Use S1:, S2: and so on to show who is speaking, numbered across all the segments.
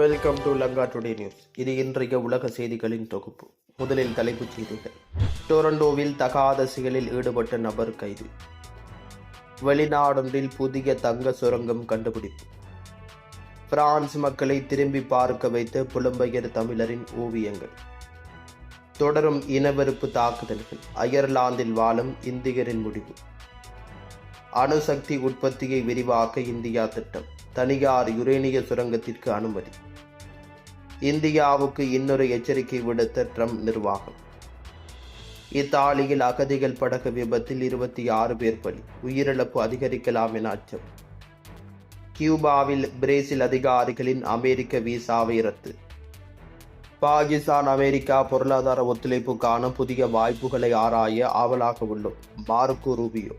S1: Welcome to Lanka today news இது இன்றைய உலக செய்திகளின் தொகுப்பு. முதலில் தலைப்புச் செய்திகள். டொரண்டோவில் தகாத செயலில் ஈடுபட்ட நபர் கைது. வெளிநாடொன்றில் புதிய தங்க சுரங்கம் கண்டுபிடிப்பு. பிரான்ஸ் மக்களை திரும்பி பார்க்க வைத்த புலம்பெயர் தமிழரின் ஓவியங்கள். தொடரும் இனவெறுப்பு தாக்குதல்கள். அயர்லாந்தில் வாழும் இந்தியரின் முடிவு. அணுசக்தி உற்பத்தியை விரிவாக்க இந்தியா திட்டம். தனியார் யுரேனிய சுரங்கத்திற்கு அனுமதி. இந்தியாவுக்கு இன்னொரு எச்சரிக்கை விடுத்த ட்ரம்ப் நிர்வாகம். இத்தாலியில் அகதிகள் படகு விபத்தில் இருபத்தி ஆறு பேர் பலி. உயிரிழப்பு அதிகரிக்கலாம் என அச்சம். கியூபாவில் பிரேசில் அதிகாரிகளின் அமெரிக்க விசாவை ரத்து. பாகிஸ்தான் அமெரிக்கா பொருளாதார ஒத்துழைப்புக்கான புதிய வாய்ப்புகளை ஆராய ஆவலாக உள்ளோம். Marco Rubio.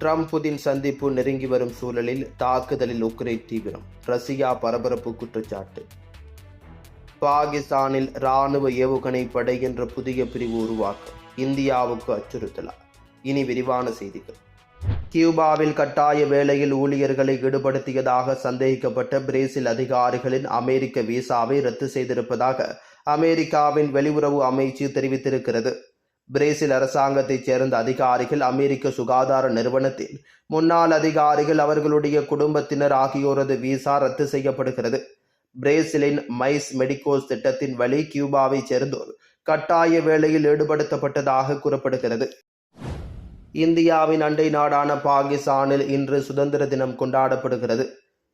S1: ட்ரம்ப் புதின் சந்திப்பு நெருங்கி வரும் சூழலில் தாக்குதலில் உக்ரைன் தீவிரம். ரஷ்யா பரபரப்பு குற்றச்சாட்டு. பாகிஸ்தானில் இராணுவ ஏவுகணை படை என்ற புதிய பிரிவு உருவாக்கம் இந்தியாவுக்கு அச்சுறுத்தலா. இனி விரிவான செய்திகள். கியூபாவில் கட்டாய வேலையில் ஊழியர்களை ஈடுபடுத்தியதாக சந்தேகிக்கப்பட்ட பிரேசில் அதிகாரிகளின் அமெரிக்க விசாவை ரத்து செய்திருப்பதாக அமெரிக்காவின் வெளியுறவு அமைச்சு தெரிவித்திருக்கிறது. பிரேசில் அரசாங்கத்தைச் சேர்ந்த அதிகாரிகள் அமெரிக்க சுகாதார நிறுவனத்தின் முன்னாள் அதிகாரிகள் அவர்களுடைய குடும்பத்தினர் ஆகியோரது விசா ரத்து செய்யப்படுகிறது. பிரேசிலின் மைஸ் மெடிகோஸ் திட்டத்தின் வழி கியூபாவைச் சேர்ந்தோர் கட்டாய வேலையில் ஈடுபடுத்தப்பட்டதாக கூறப்படுகிறது. இந்தியாவின் அண்டை நாடான பாகிஸ்தானில் இன்று சுதந்திர தினம் கொண்டாடப்படுகிறது.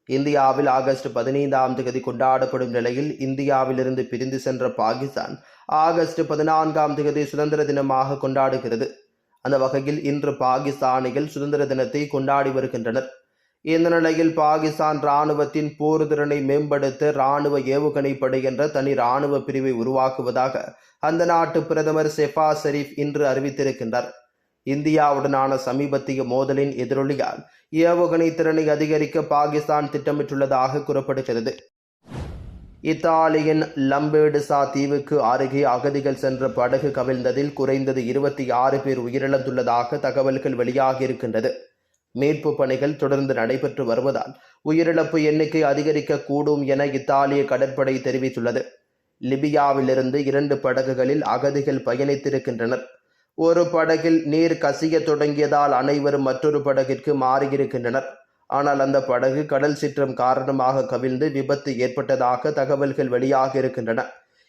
S1: இந்தியாவில் ஆகஸ்ட் பதினைந்தாம் தேதி கொண்டாடப்படும் நிலையில் இந்தியாவிலிருந்து பிரிந்து சென்ற பாகிஸ்தான் ஆகஸ்ட் பதினான்காம் தேதி சுதந்திர தினமாக கொண்டாடுகிறது. அந்த வகையில் இன்று பாகிஸ்தானிகள் சுதந்திர தினத்தை கொண்டாடி வருகின்றனர். இந்த நிலையில் பாகிஸ்தான் ராணுவத்தின் போர் திறனை மேம்படுத்த ராணுவ ஏவுகணை படை என்ற தனி ராணுவ பிரிவை உருவாக்குவதாக அந்த நாட்டு பிரதமர் செஃபா ஷெரீப் இன்று அறிவித்திருக்கின்றார். இந்தியாவுடனான சமீபத்திய மோதலின் எதிரொலியால் ஏவுகணை திறனை அதிகரிக்க பாகிஸ்தான் திட்டமிட்டுள்ளதாக கூறப்படுகிறது. இத்தாலியின் லம்பேடுசா தீவுக்கு அருகே அகதிகள் சென்ற படகு கவிழ்ந்ததில் குறைந்தது இருபத்தி ஆறு பேர் உயிரிழந்துள்ளதாக தகவல்கள் வெளியாகியிருக்கின்றது. மீட்பு பணிகள் தொடர்ந்து நடைபெற்று வருவதால் உயிரிழப்பு எண்ணிக்கை அதிகரிக்கக்கூடும் என இத்தாலிய கடற்படை தெரிவித்துள்ளது. லிபியாவிலிருந்து இரண்டு படகுகளில் அகதிகள் பயணித்திருக்கின்றனர். ஒரு படகில் நீர் கசிய தொடங்கியதால் அனைவரும் மற்றொரு படகிற்கு மாறியிருக்கின்றனர். ஆனால் அந்த படகு கடல் சீற்றம் காரணமாக கவிழ்ந்து விபத்து ஏற்பட்டதாக தகவல்கள் வெளியாக இருக்கின்றன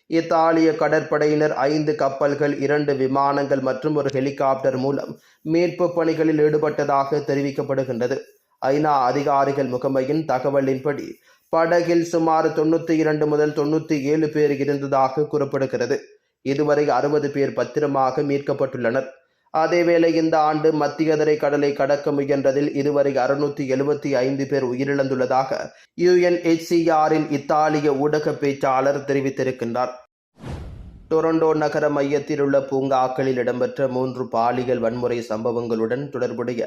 S1: இத்தாலிய கடற்படையினர் ஐந்து கப்பல்கள் இரண்டு விமானங்கள் மற்றும் ஒரு ஹெலிகாப்டர் மூலம் மீட்பு பணிகளில் ஈடுபட்டதாக தெரிவிக்கப்படுகின்றது. ஐநா அதிகாரிகள் முகமையின் தகவலின்படி படகில் சுமார் தொண்ணூற்றி இரண்டு முதல் தொண்ணூற்றி ஏழு பேர் இருந்ததாக கூறப்படுகிறது. இதுவரை அறுபது பேர் பத்திரமாக மீட்கப்பட்டுள்ளனர். அதேவேளை இந்த ஆண்டு மத்தியதரை கடலை கடக்க முயன்றதில் இதுவரை அறுநூத்தி எழுபத்தி ஐந்து பேர் உயிரிழந்துள்ளதாக யுஎன்ஹெச்சிஆரின் இத்தாலிய ஊடக பேச்சாளர் தெரிவித்திருக்கின்றார். டொரண்டோ நகர மையத்தில் உள்ள பூங்காக்களில் இடம்பெற்ற மூன்று பாலியல் வன்முறை சம்பவங்களுடன் தொடர்புடைய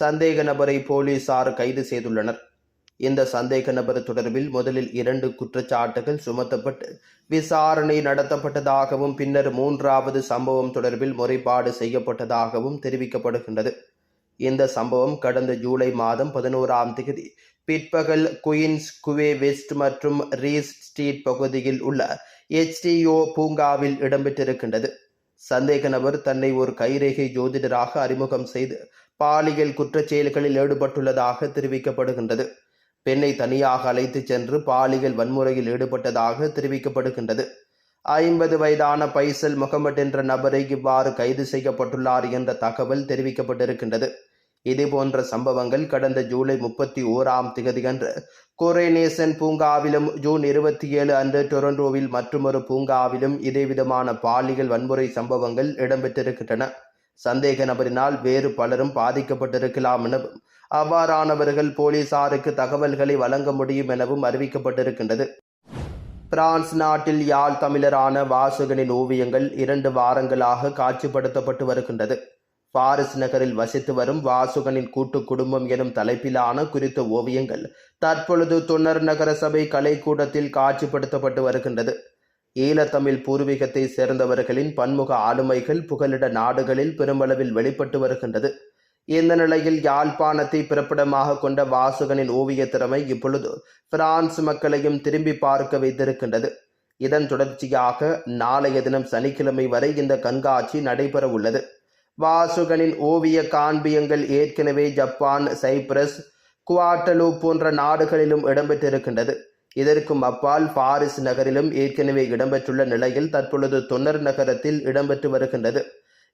S1: சந்தேக நபரை போலீசார் கைது செய்துள்ளனர். இந்த சந்தேக நபர் தொடர்பில் முதலில் இரண்டு குற்றச்சாட்டுகள் சுமத்தப்பட்டு விசாரணை நடத்தப்பட்டதாகவும் பின்னர் மூன்றாவது சம்பவம் தொடர்பில் முறைப்பாடு செய்யப்பட்டதாகவும் தெரிவிக்கப்படுகின்றது. இந்த சம்பவம் கடந்த ஜூலை மாதம் பதினோராம் தேதி பிற்பகல் குயின்ஸ் குவே வெஸ்ட் மற்றும் ரீஸ் ஸ்ட்ரீட் பகுதியில் உள்ள எச்டிஓ பூங்காவில் இடம்பெற்றிருக்கின்றது. சந்தேக நபர் தன்னை ஒரு கைரேகை ஜோதிடராக அறிமுகம் செய்து பாலியல் குற்றச்செயல்களில் ஈடுபட்டுள்ளதாக தெரிவிக்கப்படுகின்றது. பெண்ணை தனியாக அழைத்துச் சென்று பாலியல் வன்முறையில் ஈடுபட்டதாக தெரிவிக்கப்படுகின்றது. ஐம்பது வயதான பைசல் முகமது என்ற நபரை இவ்வாறு கைது செய்யப்பட்டுள்ளார் என்ற தகவல் தெரிவிக்கப்பட்டிருக்கின்றது. இதுபோன்ற சம்பவங்கள் கடந்த ஜூலை முப்பத்தி ஓராம் திகதியன்று கோரேனேசன் பூங்காவிலும் ஜூன் இருபத்தி ஏழு அன்று டொரண்டோவில் மற்றொரு பூங்காவிலும் இதேவிதமான பாலியல் வன்முறை சம்பவங்கள் இடம்பெற்றிருக்கின்றன. சந்தேக நபரினால் வேறு பலரும் பாதிக்கப்பட்டிருக்கலாம் எனவும் அவ்வாறானவர்கள் போலீசாருக்கு தகவல்களை வழங்க முடியும் எனவும் அறிவிக்கப்பட்டிருக்கின்றது. பிரான்ஸ் நாட்டில் யாழ் தமிழரான வாசகனின் ஓவியங்கள் இரண்டு வாரங்களாக காட்சிப்படுத்தப்பட்டு வருகின்றது. பாரிஸ் நகரில் வசித்து வரும் வாசுகனின் கூட்டு குடும்பம் எனும் தலைப்பிலான குறித்த ஓவியங்கள் தற்பொழுது தொன்னர் நகர சபை கலைக்கூடத்தில் காட்சிப்படுத்தப்பட்டு வருகின்றது. ஈழத்தமிழ் பூர்வீகத்தை சேர்ந்தவர்களின் பன்முக ஆளுமைகள் புகலிட நாடுகளில் பெருமளவில் வெளிப்பட்டு வருகின்றது. இந்த நிலையில் யாழ்ப்பாணத்தை பிறப்பிடமாக கொண்ட வாசகனின் ஓவிய திறமை இப்பொழுது பிரான்ஸ் மக்களையும் திரும்பி பார்க்க வைத்திருக்கின்றது. இதன் தொடர்ச்சியாக நாளைய தினம் சனிக்கிழமை வரை இந்த கண்காட்சி நடைபெற உள்ளது. வாசுகனின் ஓவிய காண்பியங்கள் ஏற்கனவே ஜப்பான் சைப்ரஸ் குவாட்டலு போன்ற நாடுகளிலும் இடம்பெற்றிருக்கின்றது. இதற்கும் அப்பால் பாரிஸ் நகரிலும் ஏற்கனவே இடம்பெற்றுள்ள நிலையில் தற்பொழுது தொன்னர் நகரத்தில் இடம்பெற்று வருகின்றது.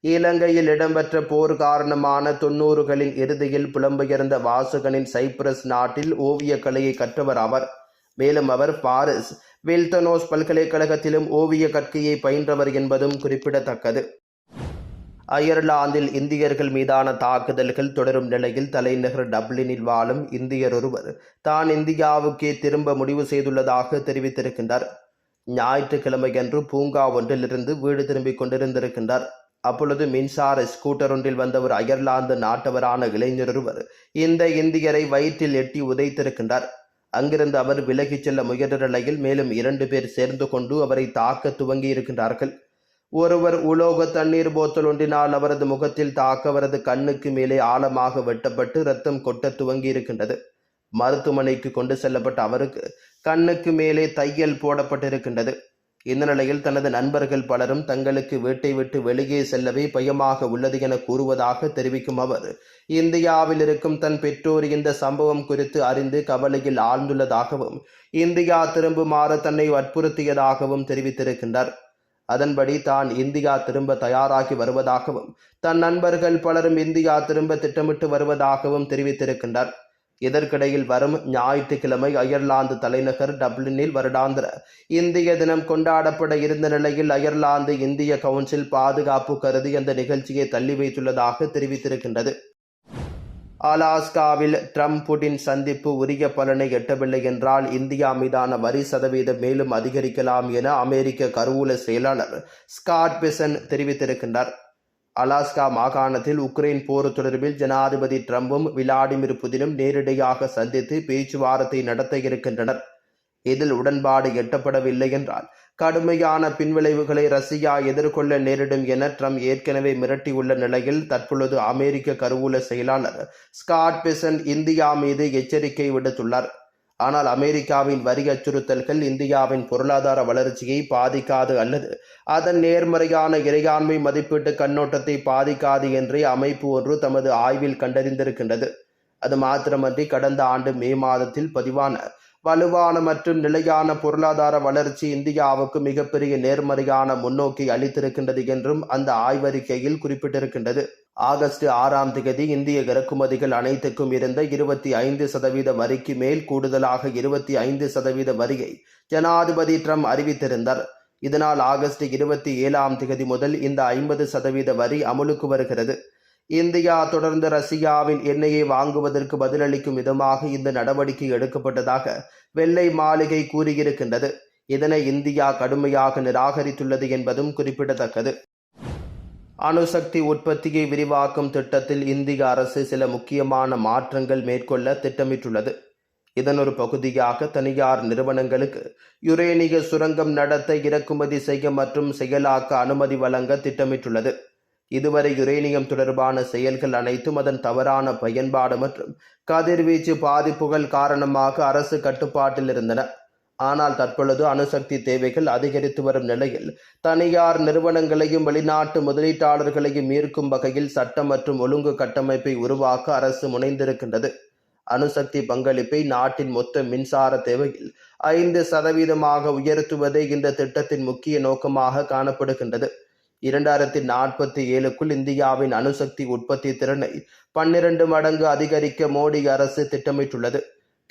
S1: இலங்கையில் இடம்பெற்ற போர் காரணமான தொன்னூறுகளின் இறுதியில் புலம்பெயர்ந்த வாசகனின் சைப்ரஸ் நாட்டில் ஓவியக் கலையை கற்றவர் அவர். மேலும் அவர் பாரிஸ் வில்தனோஸ் பல்கலைக்கழகத்திலும் ஓவிய கற்கையை பயின்றவர் என்பதும் குறிப்பிடத்தக்கது. அயர்லாந்தில் இந்தியர்கள் மீதான தாக்குதல்கள் தொடரும் நிலையில் தலைநகர் டப்ளினில் வாழும் இந்தியர் ஒருவர் தான் இந்தியாவுக்கே திரும்ப முடிவு செய்துள்ளதாக தெரிவித்திருக்கின்றார். ஞாயிற்றுக்கிழமையன்று பூங்கா ஒன்றிலிருந்து வீடு திரும்பிக் கொண்டிருந்திருக்கின்றார். அப்பொழுது மின்சார ஸ்கூட்டர் ஒன்றில் வந்த ஒரு அயர்லாந்து நாட்டவரான இளைஞர் ஒருவர் இந்த இந்தியரை வயிற்றில் எட்டி உதைத்திருக்கின்றார். அங்கிருந்து அவர் விலகிச் செல்ல முயன்ற நிலையில் மேலும் இரண்டு பேர் சேர்ந்து கொண்டு அவரை தாக்க துவங்கி இருக்கின்றார்கள் ஒருவர் உலோக தண்ணீர் போத்தல் ஒன்றினால் அவரது முகத்தில் தாக்க அவரது கண்ணுக்கு மேலே ஆழமாக வெட்டப்பட்டு ரத்தம் கொட்ட துவங்கி இருக்கின்றது மருத்துவமனைக்கு கொண்டு செல்லப்பட்ட அவருக்கு கண்ணுக்கு மேலே தையல் போடப்பட்டிருக்கின்றது. இந்த நிலையில் தனது நண்பர்கள் பலரும் தங்களுக்கு வீட்டை விட்டு வெளியே செல்லவே பயமாக உள்ளது என கூறுவதாக தெரிவிக்கும் அவர் இந்தியாவில் இருக்கும் தன் பெற்றோர் இந்த சம்பவம் குறித்து அறிந்து கவலையில் ஆழ்ந்துள்ளதாகவும் இந்தியா திரும்புமாறு தன்னை வற்புறுத்தியதாகவும் தெரிவித்திருக்கின்றார். அதன்படி தான் இந்தியா திரும்ப தயாராகி வருவதாகவும் தன் நண்பர்கள் பலரும் இந்தியா திரும்ப திட்டமிட்டு வருவதாகவும் தெரிவித்திருக்கின்றார். இதற்கிடையில் வரும் ஞாயிற்றுக்கிழமை அயர்லாந்து தலைநகர் டப்ளினில் வருடாந்திர இந்திய தினம் கொண்டாடப்பட இருந்த நிலையில் அயர்லாந்து இந்திய கவுன்சில் பாதுகாப்பு கருதி அந்த நிகழ்ச்சியை தள்ளி வைத்துள்ளதாக தெரிவித்திருக்கின்றது. அலாஸ்காவில் ட்ரம்ப் புடின் சந்திப்பு உரிய பலனை எட்டவில்லை என்றால் இந்தியா மீதான வரி சதவீதம் மேலும் அதிகரிக்கலாம் என அமெரிக்க கருவூல செயலாளர் ஸ்காட் பிசன் தெரிவித்திருக்கின்றார். அலாஸ்கா மாகாணத்தில் உக்ரைன் போர் தொடர்பில் ஜனாதிபதி ட்ரம்பும் விளாடிமிர் புதினும் நேரடியாக சந்தித்து பேச்சுவார்த்தை நடத்த இருக்கின்றனர். இதில் உடன்பாடு எட்டப்படவில்லை என்றால் கடுமையான பின்விளைவுகளை ரஷ்யா எதிர்கொள்ள நேரிடும் என ட்ரம்ப் ஏற்கனவே மிரட்டியுள்ள நிலையில் தற்பொழுது அமெரிக்க கருவூல செயலாளர் ஸ்காட் பெசன் இந்தியா மீது எச்சரிக்கை விடுத்துள்ளார். ஆனால் அமெரிக்காவின் வரி அச்சுறுத்தல்கள் இந்தியாவின் பொருளாதார வளர்ச்சியை பாதிக்காது அல்லது அதன் நேர்மறையான இறையாண்மை மதிப்பீட்டு கண்ணோட்டத்தை பாதிக்காது என்றே அமைப்பு ஒன்று தமது ஆய்வில் கண்டறிந்திருக்கின்றது. அது மாத்திரமன்றி கடந்த ஆண்டு மே மாதத்தில் பதிவான வலுவான மற்றும் நிலையான பொருளாதார வளர்ச்சி இந்தியாவுக்கு மிகப்பெரிய நேர்மறையான முன்னோக்கி அளித்திருக்கின்றது என்றும் அந்த ஆய்வறிக்கையில் குறிப்பிட்டிருக்கின்றது. ஆகஸ்ட் ஆறாம் தேதி இந்திய இறக்குமதிகள் அனைத்துக்கும் இருந்த இருபத்தி ஐந்து சதவீத வரிக்கு மேல் கூடுதலாக இருபத்தி ஐந்து சதவீத வரியை ஜனாதிபதி ட்ரம்ப் அறிவித்திருந்தார். இதனால் ஆகஸ்ட் இருபத்தி ஏழாம் தேதி முதல் இந்த ஐம்பது சதவீத வரி அமுலுக்கு வருகிறது. இந்தியா தொடர்ந்து ரஷ்யாவின் எண்ணெயை வாங்குவதற்கு பதிலளிக்கும் விதமாக இந்த நடவடிக்கை எடுக்கப்பட்டதாக வெள்ளை மாளிகை கூறியிருக்கின்றது. இதனை இந்தியா கடுமையாக நிராகரித்துள்ளது என்பதும் குறிப்பிடத்தக்கது. அணுசக்தி உற்பத்தியை விரிவாக்கும் திட்டத்தில் இந்திய அரசு சில முக்கியமான மாற்றங்கள் மேற்கொள்ள திட்டமிட்டுள்ளது. இதன் ஒரு பகுதியாக தனியார் நிறுவனங்களுக்கு யுரேனிய சுரங்கம் நடத்த இறக்குமதி செய்ய மற்றும் செயலாக்க அனுமதி வழங்க திட்டமிட்டுள்ளது. இதுவரை யுரேனியம் தொடர்பான செயல்கள் அனைத்தும் அதன் தவறான பயன்பாடு மற்றும் கதிர்வீச்சு பாதிப்புகள் காரணமாக அரசு கட்டுப்பாட்டில் இருந்தன. ஆனால் தற்பொழுது அணுசக்தி தேவைகள் அதிகரித்து வரும் நிலையில் தனியார் நிறுவனங்களையும் வெளிநாட்டு முதலீட்டாளர்களையும் ஈர்க்கும் வகையில் சட்டம் மற்றும் ஒழுங்கு கட்டமைப்பை உருவாக்க அரசு முனைந்திருக்கின்றது. அணுசக்தி பங்களிப்பை நாட்டின் மொத்த மின்சார தேவையில் ஐந்து சதவீதமாக உயர்த்துவதே இந்த திட்டத்தின் முக்கிய நோக்கமாக காணப்படுகின்றது. இரண்டாயிரத்தி நாற்பத்தி ஏழுக்குள் இந்தியாவின் அணுசக்தி உற்பத்தி திறனை பன்னிரண்டு மடங்கு அதிகரிக்க மோடி அரசு திட்டமிட்டுள்ளது.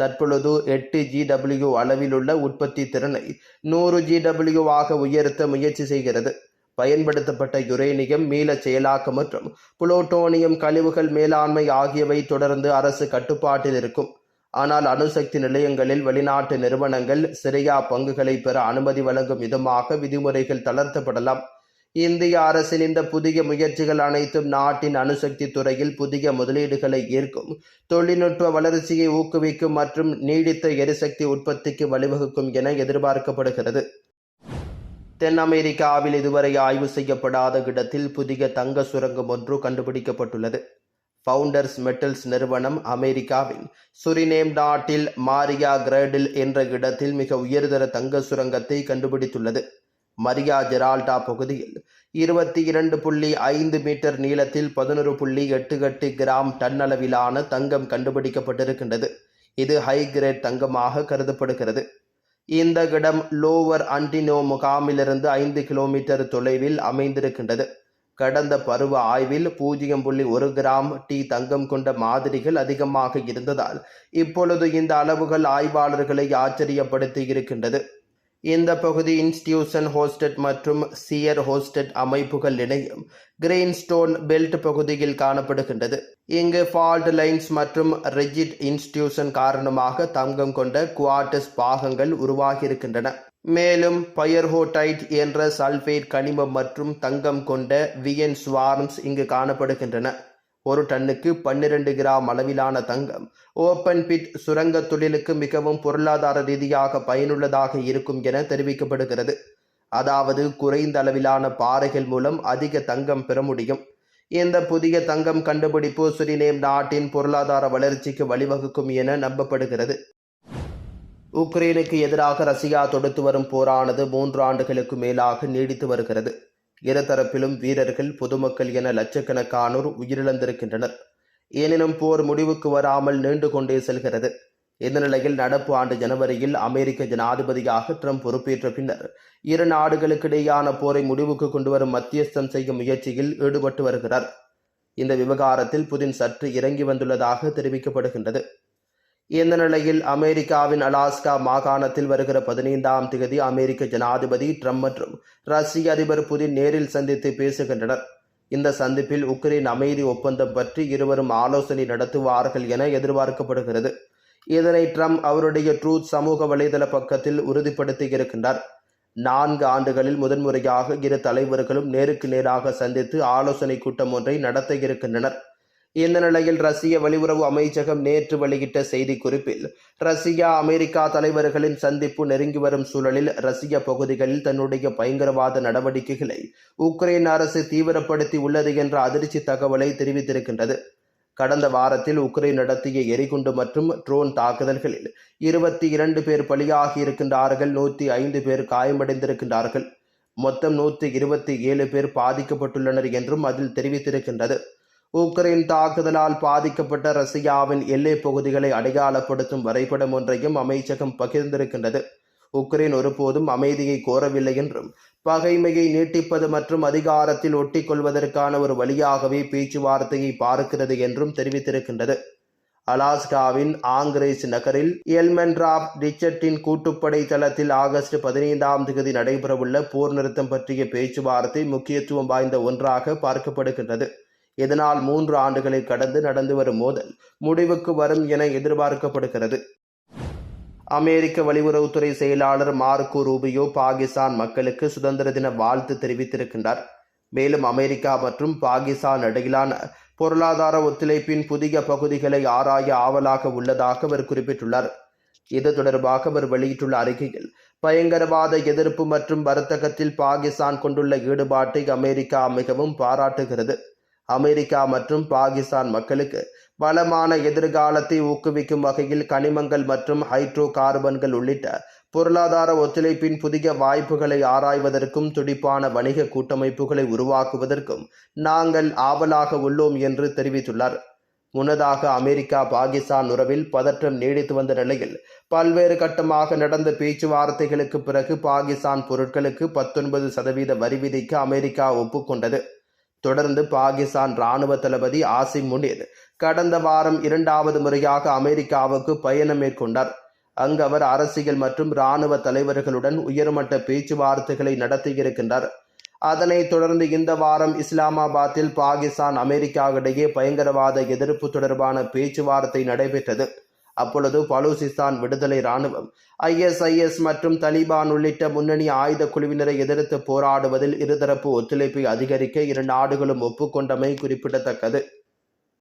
S1: தற்பொழுது எட்டு ஜிடபிள்யூ அளவிலுள்ள உற்பத்தி திறனை நூறு ஜிடபிள்யூ ஆக உயர்த்த முயற்சி செய்கிறது. பயன்படுத்தப்பட்ட யுரேனியம் மீள செயலாக்கம் மற்றும் புளோட்டோனியம் கழிவுகள் மேலாண்மை ஆகியவை தொடர்ந்து அரசு கட்டுப்பாட்டில் இருக்கும். ஆனால் அணுசக்தி நிலையங்களில் வெளிநாட்டு நிறுவனங்கள் சிறையா பங்குகளை பெற அனுமதி வழங்கும் விதமாக விதிமுறைகள் தளர்த்தப்படலாம். இந்திய அரசின் இந்த புதிய முயற்சிகள் அனைத்தும் நாட்டின் அணுசக்தி துறையில் புதிய முதலீடுகளை ஈர்க்கும். தொழில்நுட்ப வளர்ச்சியை ஊக்குவிக்கும் மற்றும் நீடித்த எரிசக்தி உற்பத்திக்கு வழிவகுக்கும் என எதிர்பார்க்கப்படுகிறது. தென் அமெரிக்காவில் இதுவரை ஆய்வு செய்யப்படாத இடத்தில் புதிய தங்க சுரங்கம் ஒன்று கண்டுபிடிக்கப்பட்டுள்ளது. ஃபவுண்டர்ஸ் மெட்டல்ஸ் நிறுவனம் அமெரிக்காவின் சுரினேம் நாட்டில் மாரியா கிரேடில் என்ற இடத்தில் மிக உயர்தர தங்க சுரங்கத்தை கண்டுபிடித்துள்ளது. மரியா ஜெரால்டா பகுதியில் இருபத்தி இரண்டு புள்ளி ஐந்து மீட்டர் நீளத்தில் பதினொரு புள்ளி எட்டு எட்டு கிராம் டன் அளவிலான தங்கம் கண்டுபிடிக்கப்பட்டிருக்கின்றது. இது ஹை கிரேட் தங்கமாக கருதப்படுகிறது. இந்த இடம் லோவர் அன்டினோ முகாமிலிருந்து ஐந்து கிலோமீட்டர் தொலைவில் அமைந்திருக்கின்றது. கடந்த பருவ ஆய்வில் பூஜ்ஜியம் புள்ளி ஒரு கிராம் டி தங்கம் கொண்ட மாதிரிகள் அதிகமாக இருந்ததால் இப்பொழுது இந்த அளவுகள் ஆய்வாளர்களை ஆச்சரியப்படுத்தி இருக்கின்றது. இந்த பகுதி இன்ஸ்டியூஷன் ஹோஸ்டட் மற்றும் சியர் ஹோஸ்டட் அமைப்புகள் இணையும் கிரீன்ஸ்டோன் பெல்ட் பகுதியில் காணப்படுகின்றது. இங்கு ஃபால்ட் லைன்ஸ் மற்றும் ரிஜிட் இன்ஸ்டியூஷன் காரணமாக தங்கம் கொண்ட குவார்டஸ் பாகங்கள் உருவாகியிருக்கின்றன. மேலும் பயர்ஹோடைட் என்ற சல்பேட் கனிமம் மற்றும் தங்கம் கொண்ட வியன் ஸ்வார்ம்ஸ் இங்கு காணப்படுகின்றன. ஒரு டன்னுக்கு பன்னிரண்டு கிராம் அளவிலான தங்கம். ஓப்பன் பிட் சுரங்க தொழிலுக்கு மிகவும் பொருளாதார ரீதியாக பயனுள்ளதாக இருக்கும் என தெரிவிக்கப்படுகிறது. அதாவது குறைந்த அளவிலான பாறைகள் மூலம் அதிக தங்கம் பெற முடியும். இந்த புதிய தங்கம் கண்டுபிடிப்பு சுரிநேம் நாட்டின் பொருளாதார வளர்ச்சிக்கு வழிவகுக்கும் என நம்பப்படுகிறது. உக்ரைனுக்கு எதிராக ரஷ்யா தொடுத்து வரும் போரானது மூன்று ஆண்டுகளுக்கு மேலாக நீடித்து வருகிறது. இருதரப்பிலும் வீரர்கள் பொதுமக்கள் என லட்சக்கணக்கானோர் உயிரிழந்திருக்கின்றனர். எனினும் போர் முடிவுக்கு வராமல் நீண்டு கொண்டே செல்கிறது. இந்த நிலையில் நடப்பு ஆண்டு ஜனவரியில் அமெரிக்க ஜனாதிபதியாக ட்ரம்ப் பொறுப்பேற்ற பின்னர் இரு நாடுகளுக்கிடையான போரை முடிவுக்கு கொண்டுவரும் மத்தியஸ்தம் செய்யும் முயற்சியில் ஈடுபட்டு வருகிறார். இந்த விவகாரத்தில் புதின் சற்று இறங்கி வந்துள்ளதாக தெரிவிக்கப்படுகின்றது. இந்த நிலையில் அமெரிக்காவின் அலாஸ்கா மாகாணத்தில் வருகிற பதினைந்தாம் தேதி அமெரிக்க ஜனாதிபதி ட்ரம்ப் மற்றும் ரஷ்ய அதிபர் புதின் நேரில் சந்தித்து பேசுகின்றனர். இந்த சந்திப்பில் உக்ரைன் அமைதி ஒப்பந்தம் பற்றி இருவரும் ஆலோசனை நடத்துவார்கள் என எதிர்பார்க்கப்படுகிறது. இதனை ட்ரம்ப் அவருடைய ட்ரூத் சமூக வலைதள பக்கத்தில் உறுதிப்படுத்தியிருக்கின்றார் நான்கு ஆண்டுகளில் முதன்முறையாக இரு தலைவர்களும் நேருக்கு நேராக சந்தித்து ஆலோசனை கூட்டம் ஒன்றை நடத்த இருக்கின்றனர். இந்த நிலையில் ரஷ்ய வெளியுறவு அமைச்சகம் நேற்று வெளியிட்ட செய்திக்குறிப்பில் ரஷ்யா அமெரிக்கா தலைவர்களின் சந்திப்பு நெருங்கி வரும் சூழலில் ரஷ்ய பகுதிகளில் தன்னுடைய பயங்கரவாத நடவடிக்கைகளை உக்ரைன் அரசு தீவிரப்படுத்தி உள்ளது என்ற அதிர்ச்சி தகவலை தெரிவித்திருக்கின்றது. கடந்த வாரத்தில் உக்ரைன் நடத்திய எரிகுண்டு மற்றும் ட்ரோன் தாக்குதல்களில் இருபத்தி இரண்டு பேர் பலியாகி இருக்கின்றார்கள் நூற்றி ஐந்து பேர் காயமடைந்திருக்கின்றார்கள். மொத்தம் நூற்றி இருபத்தி ஏழு பேர் பாதிக்கப்பட்டுள்ளனர் என்றும் அதில் தெரிவித்திருக்கின்றது. உக்ரைன் தாக்குதலால் பாதிக்கப்பட்ட ரஷ்யாவின் எல்லைப் பகுதிகளை அடையாளப்படுத்தும் வரைபடம் ஒன்றையும் அமைச்சகம் பகிர்ந்திருக்கின்றது. உக்ரைன் ஒருபோதும் அமைதியை கோரவில்லை என்றும் பகைமையை நீட்டிப்பது மற்றும் அதிகாரத்தில் ஒட்டிக்கொள்வதற்கான ஒரு வழியாகவே பேச்சுவார்த்தையை பார்க்கிறது என்றும் தெரிவித்திருக்கின்றது. அலாஸ்காவின் ஆங்கிரேஜ் நகரில் எல்மென்ராப் ரிச்சர்ட்டின் கூட்டுப்படை தளத்தில் ஆகஸ்ட் பதினைந்தாம் தேதி நடைபெறவுள்ள போர் நிறுத்தம் பற்றிய பேச்சுவார்த்தை முக்கியத்துவம் வாய்ந்த ஒன்றாக பார்க்கப்படுகின்றது. இதனால் மூன்று ஆண்டுகளை கடந்து நடந்து வரும் மோதல் முடிவுக்கு வரும் என எதிர்பார்க்கப்படுகிறது. அமெரிக்க வெளியுறவுத்துறை செயலாளர் மார்க்கோ ரூபியோ பாகிஸ்தான் மக்களுக்கு சுதந்திர தின வாழ்த்து தெரிவித்திருக்கின்றார். மேலும் அமெரிக்கா மற்றும் பாகிஸ்தான் இடையிலான பொருளாதார ஒத்துழைப்பின் புதிய பகுதிகளை ஆராய ஆவலாக உள்ளதாக அவர் குறிப்பிட்டுள்ளார். இது தொடர்பாக அவர் வெளியிட்டுள்ள அறிக்கையில் பயங்கரவாத எதிர்ப்பு மற்றும் வர்த்தகத்தில் பாகிஸ்தான் கொண்டுள்ள ஈடுபாட்டை அமெரிக்கா மிகவும் பாராட்டுகிறது. அமெரிக்கா மற்றும் பாகிஸ்தான் மக்களுக்கு வளமான எதிர்காலத்தை ஊக்குவிக்கும் வகையில் கனிமங்கள் மற்றும் ஹைட்ரோ கார்பன்கள் உள்ளிட்ட பொருளாதார ஒத்துழைப்பின் புதிய வாய்ப்புகளை ஆராய்வதற்கும் துடிப்பான வணிக கூட்டமைப்புகளை உருவாக்குவதற்கும் நாங்கள் ஆவலாக உள்ளோம் என்று தெரிவித்துள்ளார். முன்னதாக அமெரிக்கா பாகிஸ்தான் உறவில் பதற்றம் நீடித்து வந்த நிலையில் பல்வேறு கட்டமாக நடந்த பேச்சுவார்த்தைகளுக்கு பிறகு பாகிஸ்தான் பொருட்களுக்கு பத்தொன்பது சதவீத வரி விதிக்க அமெரிக்கா ஒப்புக்கொண்டது. தொடர்ந்து பாகிஸ்தான் இராணுவ தளபதி ஆசிம் முனீர் கடந்த வாரம் இரண்டாவது முறையாக அமெரிக்காவுக்கு பயணம் மேற்கொண்டார். அங்கு அவர் அரசியல் மற்றும் இராணுவ தலைவர்களுடன் உயர்மட்ட பேச்சுவார்த்தைகளை நடத்தியிருக்கின்றார் அதனைத் தொடர்ந்து இந்த வாரம் இஸ்லாமாபாத்தில் பாகிஸ்தான் அமெரிக்கா இடையே பயங்கரவாத எதிர்ப்பு தொடர்பான பேச்சுவார்த்தை நடைபெற்றது. அப்பொழுது பலூசிஸ்தான் விடுதலை இராணுவம் ஐஎஸ்ஐஎஸ் மற்றும் தலிபான் உள்ளிட்ட முன்னணி ஆயுத குழுவினரை எதிர்த்து போராடுவதில் இருதரப்பு ஒத்துழைப்பை அதிகரிக்க இரு நாடுகளும் ஒப்புக்கொண்டமை குறிப்பிடத்தக்கது.